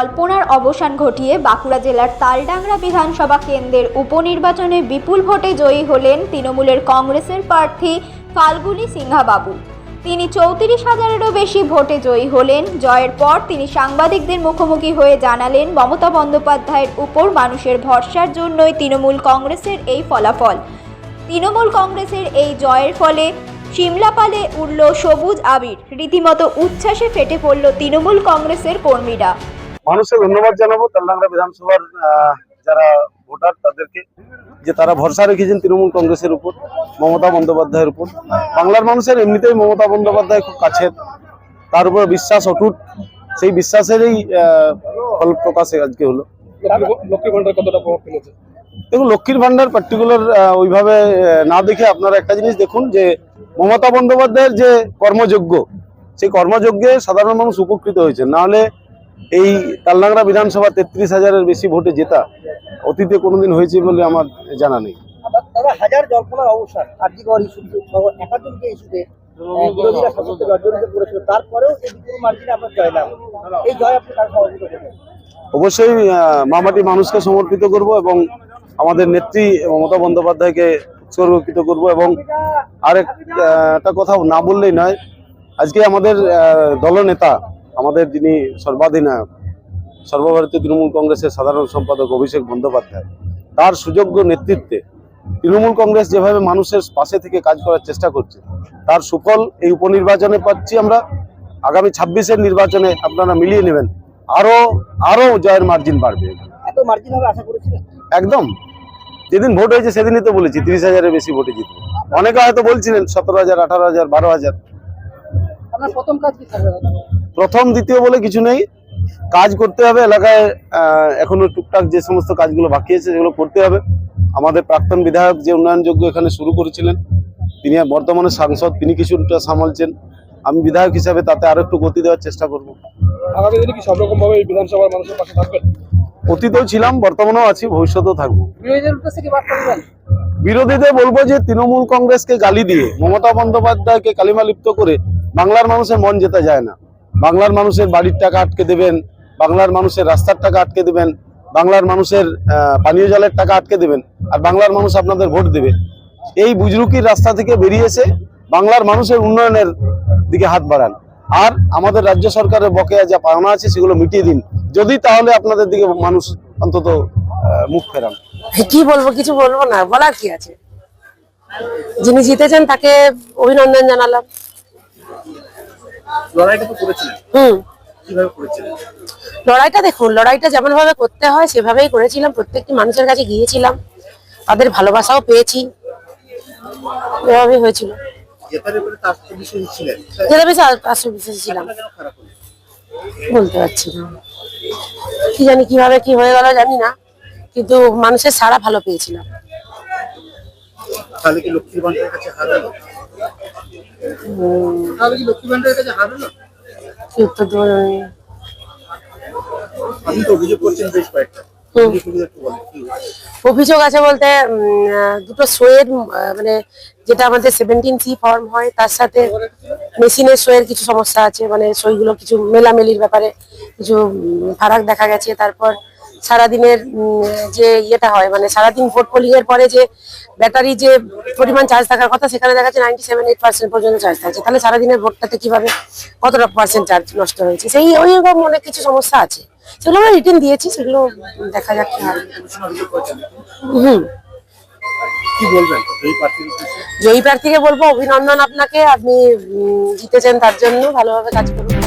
জল্পনার অবসান ঘটিয়ে বাঁকুড়া জেলার তালডাংরা বিধানসভা কেন্দ্রের উপনির্বাচনে বিপুল ভোটে জয়ী হলেন তৃণমূলের কংগ্রেসের প্রার্থী ফাল্গুনি সিংহাবাবু। তিনি চৌত্রিশ হাজারেরও বেশি ভোটে জয়ী হলেন। জয়ের পর তিনি সাংবাদিকদের মুখোমুখি হয়ে জানালেন, মমতা বন্দ্যোপাধ্যায়ের উপর মানুষের ভরসার জন্যই তৃণমূল কংগ্রেসের এই ফলাফল। তৃণমূল কংগ্রেসের এই জয়ের ফলে সিমলাপালে উড়ল সবুজ আবির। রীতিমতো উচ্ছ্বাসে ফেটে পড়ল তৃণমূল কংগ্রেসের কর্মীরা। মানুষকে ধন্যবাদ জানাব। তেলডাংরা বিধানসভার যারা ভোটার তাদেরকে যে তারা ভরসা রেখেছেন তৃণমূল কংগ্রেসের উপর মমতা বন্দ্যোপাধ্যায়ের উপর। বাংলার মানুষের এমনিতেই মমতা বন্দ্যোপাধ্যায় খুব কাছের। তার উপর বিশ্বাস অটুট। সেই বিশ্বাসেরই ফল প্রকাশে আজকে হলো। লক্ষ্মী ভান্ডার কতটা প্রভাব ফেলেছে? দেখুন লক্ষ্মীর ভান্ডার পার্টিকুলার ওইভাবে না দেখে আপনারা একটা জিনিস দেখুন যে মমতা বন্দ্যোপাধ্যায়ের যে কর্মযোগ্য সেই কর্মযজ্ঞে সাধারণ মানুষ উপকৃত হয়েছে। নাহলে এই তালনাংরা বিধানসভা তেত্রিশ হাজারের বেশি ভোটে জেতা অতীতে কোনোদিন হয়েছে বলে আমার জানা নেই। দাদা হাজার জল্পনার অবসান কার্যকর ইস্যুতে সহ একাধিক যে ইস্যুতে বিরোধীরা শাসককে জর্জরিত করেছিল। তারপরেও এই বিপুল মার্জিনে আপনার জয়লাভ এই জয় আপনি কার সহযোগিতা করবেন অবশ্যই মামাটি মানুষকে সমর্পিত করব এবং আমাদের নেত্রী মমতা বন্দ্যোপাধ্যায়কে উৎসর্গকৃত করব এবং আরেক আহ, একটা কথা না বললেই নয় আজকে আমাদের দলনেতা আমাদের যিনি সর্বাধিনায়ক সর্বভারতীয় তৃণমূল কংগ্রেসের সাধারণ সম্পাদক অভিষেক বন্দ্যোপাধ্যায় তার সুযোগ্য নেতৃত্বে তৃণমূল কংগ্রেস যেভাবে মানুষের পাশে থেকে কাজ করার চেষ্টা করছে তার সুফল এই উপনির্বাচনে পাচ্ছি আমরা। আগামী ছাব্বিশের নির্বাচনে আপনারা মিলিয়ে নেবেন আরও আরও জয়ের মার্জিন বাড়বে। একদম। যেদিন ভোট হয়েছে সেদিনই তো বলেছি তিরিশ হাজারের বেশি ভোটে জিতবে। অনেকে হয়তো বলছিলেন সতেরো হাজার আঠারো হাজার বারো হাজার। প্রথম কাজ কি থাকবে প্রথম দ্বিতীয় বলে কিছু নেই। কাজ করতে হবে। এলাকায় এখনও টুকটাক যে সমস্ত কাজগুলো বাকি আছে সেগুলো করতে হবে। আমাদের প্রাক্তন বিধায়ক যে উন্নয়নযোগ্য এখানে শুরু করেছিলেন তিনি বর্তমানে সাংসদ তিনি কিছুটা সামালছেন। আমি বিধায়ক হিসাবে তাতে আরও একটু গতি দেওয়ার চেষ্টা করব। আগামী দিনে কি সব রকম ভাবে এই বিধানসভার মানুষের পাশে থাকবেন? অতীতেও ছিলাম বর্তমানেও আছি ভবিষ্যতেও থাকব। বিরোধীদের বলব যে তৃণমূল কংগ্রেসকে গালি দিয়ে মমতা বন্দ্যোপাধ্যায়কে কালিমা লিপ্ত করে বাংলার মানুষের মন যেতে যায় না। বাংলার মানুষের বাড়ির টাকা আটকে দেবেন, বাংলার মানুষের রাস্তার টাকা আটকে দেবেন, বাংলার মানুষের পানীয় জলের টাকা আটকে দেবেন, আর বাংলার মানুষ আপনাদের ভোট দেবে। এই বুজরুকির রাস্তা থেকে বেরিয়ে এসে বাংলার মানুষের উন্নয়নের দিকে হাত বাড়ান। আর আমাদের রাজ্য সরকারের বকেয়া যা পাওনা আছে সেগুলো মিটিয়ে দিন। যদি তাহলে আপনাদের দিকে মানুষ অন্তত মুখ ফেরান। কি বলব, কিছু বলব না, বলার কি আছে? যিনি জিতেছেন তাকে অভিনন্দন জানালাম। লড়াইটা তো করেছিলেন। হুম। কীভাবে করেছিলেন? লড়াইটা দেখুন লড়াইটা যেমন ভাবে করতে হয় সেভাবেই করেছিলাম। প্রত্যেকটি মানুষের কাছে গিয়েছিলাম। তাদের ভালোবাসাও পেয়েছি। এভাবেই হয়েছিল। ছিলাম। বলতে পারছি না। কি জানি কীভাবে কি হয়ে গেল জানি না কিন্তু মানুষের সারা ভালো পেয়েছিলাম। তাহলে কি লক্ষ্মীর কাছে হারালো তাহলে কি লক্ষ্মী ভান্ডারের কাছে হারালো কি উত্তর দেবো জানি আপনি তো অভিযোগ করছেন বেশ কয়েকটা। আছে বলতে দুটো শোয়ের মানে যেটা আমাদের সেভেন্টিন সি ফর্ম হয় তার সাথে মেশিনের শোয়ের কিছু সমস্যা আছে মানে সইগুলো কিছু মেলামেলির ব্যাপারে কিছু ফারাক দেখা গেছে তারপর সারাদিনের যে ইয়েটা হয় মানে সারাদিন ভোট পোলিং এর পরে যে ব্যাটারি যে পরিমাণ চার্জ থাকার কথা সেখানে দেখা যাচ্ছে নাইনটি সেভেন এইট পার্সেন্ট পর্যন্ত চার্জ থাকছে। তাহলে সারাদিনের ভোটটাতে কীভাবে কতটা পার্সেন্ট চার্জ নষ্ট হয়েছে? সেই ওই রকম অনেক কিছু সমস্যা আছে। সেগুলো আমরা রিটার্ন দিয়েছি সেগুলো দেখা যাক হুম। জয়ী প্রার্থীকে বলব অভিনন্দন আপনাকে। আপনি জিতেছেন তার জন্য ভালোভাবে কাজ করুন।